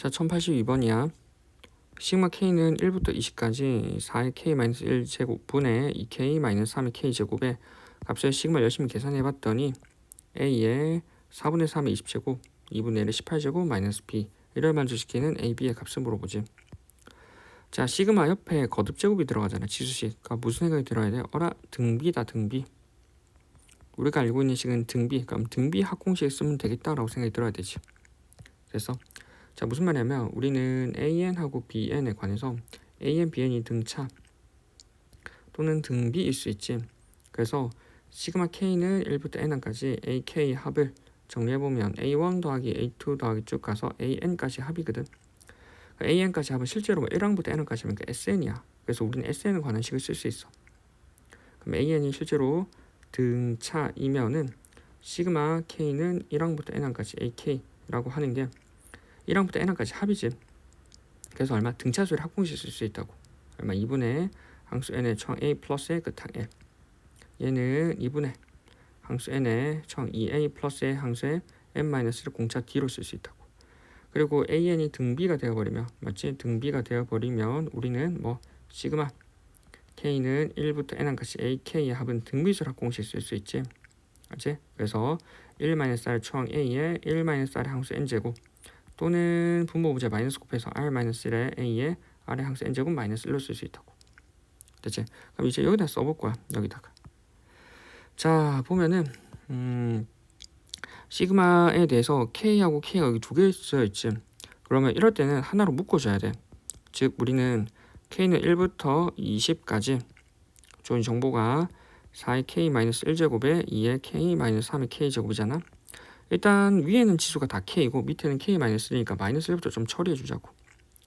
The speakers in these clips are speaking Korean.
자, 1082번이야. 시그마 k는 1부터 20까지 4의 k-1 제곱분의 2k 3의 k 제곱에 값을 시그마 열심히 계산해 봤더니 a의 4분의 3의 20제곱, 2분의 1의 18제곱 마이너스 b 이를 만족시키는 a, b의 값을 물어보지. 자, 시그마 옆에 거듭 제곱이 들어가잖아. 지수식. 그러니까 무슨 생각이 들어야 돼? 어라, 등비다, 등비. 우리가 알고 있는 식은 등비. 그럼 등비 합공식 쓰면 되겠다라고 생각이 들어야 되지. 그래서 자 무슨 말이냐면 우리는 AN하고 BN에 관해서 AN, BN이 등차 또는 등비일 수 있지. 그래서 시그마 K는 1부터 N까지 AK 합을 정리해보면 A1 더하기 A2 더하기 쭉 가서 AN까지 합이거든. AN까지 합은 실제로 1항부터 N까지 하면 그 SN이야. 그래서 우리는 SN에 관한 식을 쓸 수 있어. 그럼 AN이 실제로 등차이면은 시그마 K는 1항부터 N항까지 AK라고 하는 게 1항부터 n항까지 합이지. 그래서 얼마 등차수를 합공식 쓸 수 있다고. 얼마 2분의 항수 n의 청 a 플러스의 끝항 l. 얘는 2분의 항수 n의 청 2a 플러스의 항수의 n 마이너스를 공차 d로 쓸 수 있다고. 그리고 an이 등비가 되어버리면 맞지? 등비가 되어버리면 우리는 뭐 시그마 k는 1부터 n항까지 ak의 합은 등비술 합공식 쓸 수 있지. 맞지? 그래서 1 마이너스 r 청 a의 1 마이너스 r의 항수 n 제곱 또는 분모 부재 마이너스 곱해서 r 마이너스 1에 a의 r의 항수 n 제곱 마이너스 1로 쓸 수 있다고. 됐지? 그럼 이제 여기다 써볼 거야. 여기다가. 자 보면은 음, 시그마에 대해서 k하고 k가 여기 두 개 쓰여 있지. 그러면 이럴 때는 하나로 묶어줘야 돼. 즉 우리는 k는 1부터 20까지 좋은 정보가 4의 k-1제곱에 2의 k-3의 k제곱이잖아. 일단 위에는 지수가 다 k이고 밑에는 k-1이니까 마이너스 1부터 좀 처리해 주자고.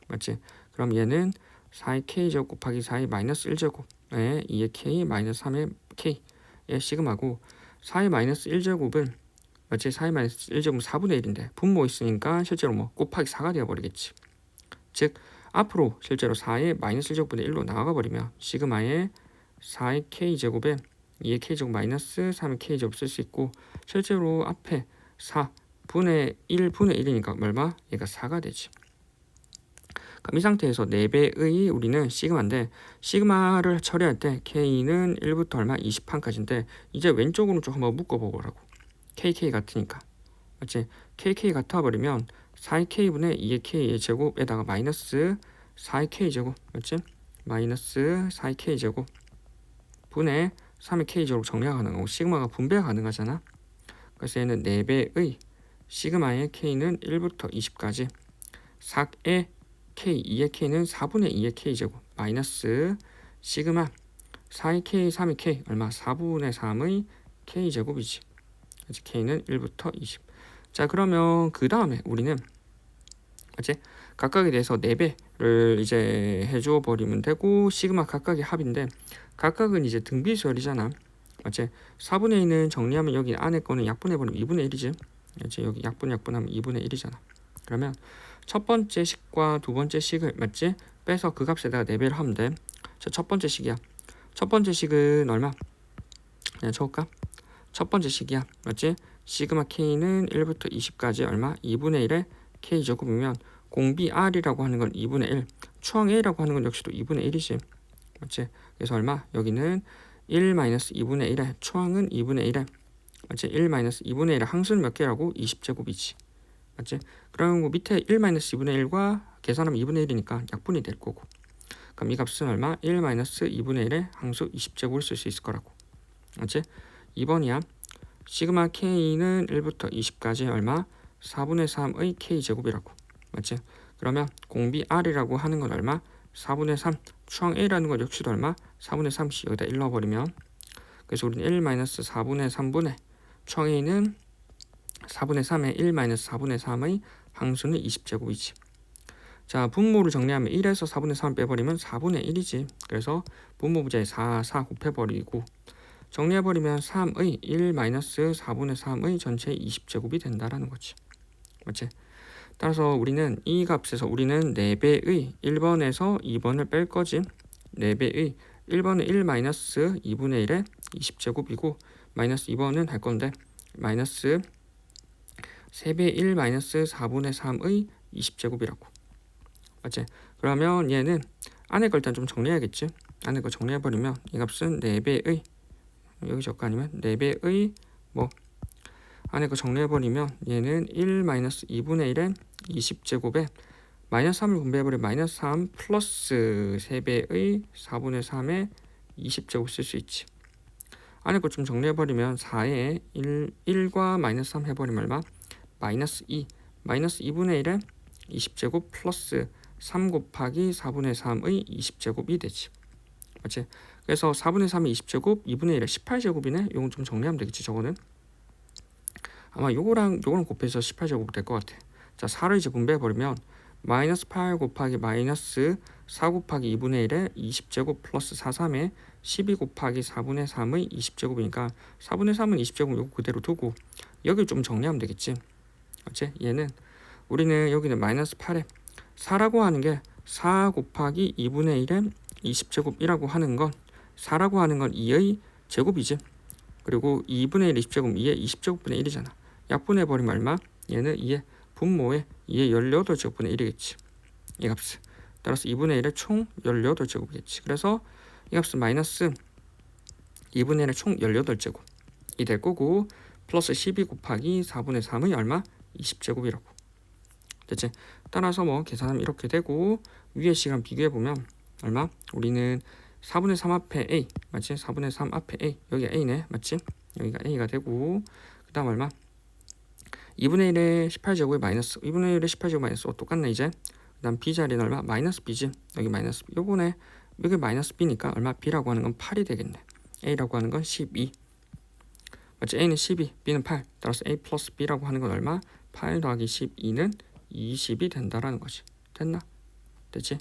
맞지? 그럼 얘는 4의 k제곱 곱하기 4의 마이너스 1제곱에 2의 k 마이너스 3의 k의 시그마고 4의 마이너스 1제곱은 맞지? 4의 마이너스 1제곱은 4분의 1인데 분모 있으니까 실제로 뭐 곱하기 4가 되어버리겠지. 즉 앞으로 실제로 4의 마이너스 1제곱분의 1로 나아가 버리면 시그마의 4의 k제곱에 2의 k제곱 마이너스 3의 k제곱 쓸 수 있고 실제로 앞에 4 분의 1 분의 1이니까 얼마? 얘가 4가 되지. 그럼 이 상태에서 4배의 우리는 시그마인데 시그마를 처리할 때 K는 1부터 얼마? 20판까지인데 이제 왼쪽 으로 좀 한번 묶어보라고. KK 같으니까. 맞지? KK 같아버리면 4의 K분의 2의 K의 제곱에다가 마이너스 4의 K제곱. 맞지? 마이너스 4의 K제곱 분의 3의 K제곱 정리가 가능하고 시그마가 분배가 가능하잖아. 얘는 4배의 시그마의 k는 1부터 20까지 4의 k, 2의 k는 4분의 2의 k제곱 마이너스 시그마 4의 k, 3의 k 얼마? 4분의 3의 k제곱이지. 그래서 k는 1부터 20. 자 그러면 그 다음에 우리는 이제 각각에 대해서 4배를 이제 해줘 버리면 되고 시그마 각각의 합인데 각각은 이제 등비수열이잖아. 맞지? 4분의 2는 정리하면 여기 안에 거는 약분해버리면 2분의 1이지. 맞지? 여기 약분 약분하면 2분의 1이잖아. 그러면 첫 번째 식과 두 번째 식을 맞지? 빼서 그 값에다가 4배를 하면 돼. 자, 첫 번째 식이야. 첫 번째 식은 얼마? 그냥 적을까? 첫 번째 식이야. 맞지? 시그마 K는 1부터 20까지 얼마? 2분의 1의 K 제곱이면 공비 R이라고 하는 건 2분의 1. 추항 A라고 하는 건 역시도 2분의 1이지. 맞지? 그래서 얼마? 여기는 1 마이너스 2분의 1에 초항은 2분의 1에 맞지? 1 마이너스 2분의 1의 항수는 몇 개라고? 20제곱이지 맞지? 그럼 뭐 밑에 1 마이너스 2분의 1과 계산하면 2분의 1이니까 약분이 될 거고 그럼 이 값은 얼마? 1 마이너스 2분의 1의 항수 20제곱을 쓸 수 있을 거라고 맞지? 2번이야 시그마 K는 1부터 20까지 얼마? 4분의 3의 K제곱이라고 맞지? 그러면 공비 R이라고 하는 건 얼마? 4분의 3 추항 A라는 건 역시도 얼마? 4분의 3씩 여기다 1 넣어버리면. 그래서 우리는 1 마이너스 4분의 3분의 추항 A는 4분의 3의 1 마이너스 4분의 3의 항수는 20제곱이지 자 분모를 정리하면 1에서 4분의 3을 빼버리면 4분의 1이지. 그래서 분모 부자에 4, 4 곱해버리고 정리해버리면 3의 1 마이너스 4분의 3의 전체 20제곱이 된다라는 거지. 맞지? 따라서 우리는 이 값에서 우리는 4배의 1번에서 2번을 뺄 거지. 4배의 1번은 1 마이너스 2분의 1의 20제곱이고 마이너스 2번은 할 건데 마이너스 3배 1 마이너스 4분의 3의 20제곱이라고. 맞지? 그러면 얘는 안에 걸 일단 좀 정리해야겠지. 안에 거 정리해버리면 이 값은 4배의 여기 적가 아니면 4배의 뭐 안에 거 정리해버리면 얘는 1 마이너스 2분의 1에 20제곱에 마이너스 3을 분배해버리면 마이너스 3 플러스 3배의 4분의 3에 20제곱 쓸 수 있지. 안에 거 좀 정리해버리면 4에 1, 1과 마이너스 3 해버리면 얼마? 마이너스 2 마이너스 2분의 1에 20제곱 플러스 3 곱하기 4분의 3의 20제곱이 되지. 맞지? 그래서 4분의 3의 20제곱, 2분의 1의 18제곱이네. 요건 좀 정리하면 되겠지, 저거는. 아마 요거랑 요거랑 곱해서 18제곱 될 것 같아. 자, 4를 이제 분배해버리면 마이너스 8 곱하기 마이너스 4 곱하기 2분의 1의 20제곱 플러스 4, 3에 12 곱하기 4분의 3의 20제곱이니까 4분의 3은 20제곱 요거 그대로 두고 여기 좀 정리하면 되겠지. 어째? 얘는 우리는 여기는 마이너스 8에 4라고 하는 게 4 곱하기 2분의 1에 20제곱이라고 하는 건 4라고 하는 건 2의 제곱이지. 그리고 2분의 1 20제곱 2의 20제곱분의 1이잖아. 약분해 버리면 얼마? 얘는 2의 분모에 2의 18제곱분의 1이겠지. 이 값은. 따라서 2분의 1의 총 18제곱이겠지. 그래서 이 값은 마이너스 2분의 1의 총 18제곱이 될 거고 플러스 12 곱하기 4분의 3의 얼마? 20제곱이라고. 됐지? 따라서 뭐 계산하면 이렇게 되고 위의 시간 비교해 보면 얼마? 우리는 4분의 3 앞에 a 맞지? 4분의 3 앞에 a 여기가 a네 맞지? 여기가 a가 되고 그 다음 얼마? 2분의 1에 18제곱에 마이너스 2분의 1에 18제곱 마이너스 5 똑같네 이제 그 다음 b 자리는 얼마? 마이너스 b지 여기 마이너스 요번에 여기 마이너스 b니까 얼마? b라고 하는 건 8이 되겠네 a라고 하는 건 12 맞지? a는 12 b는 8 따라서 a 플러스 b라고 하는 건 얼마? 8 더하기 12는 20이 된다라는 거지 됐나? 됐지?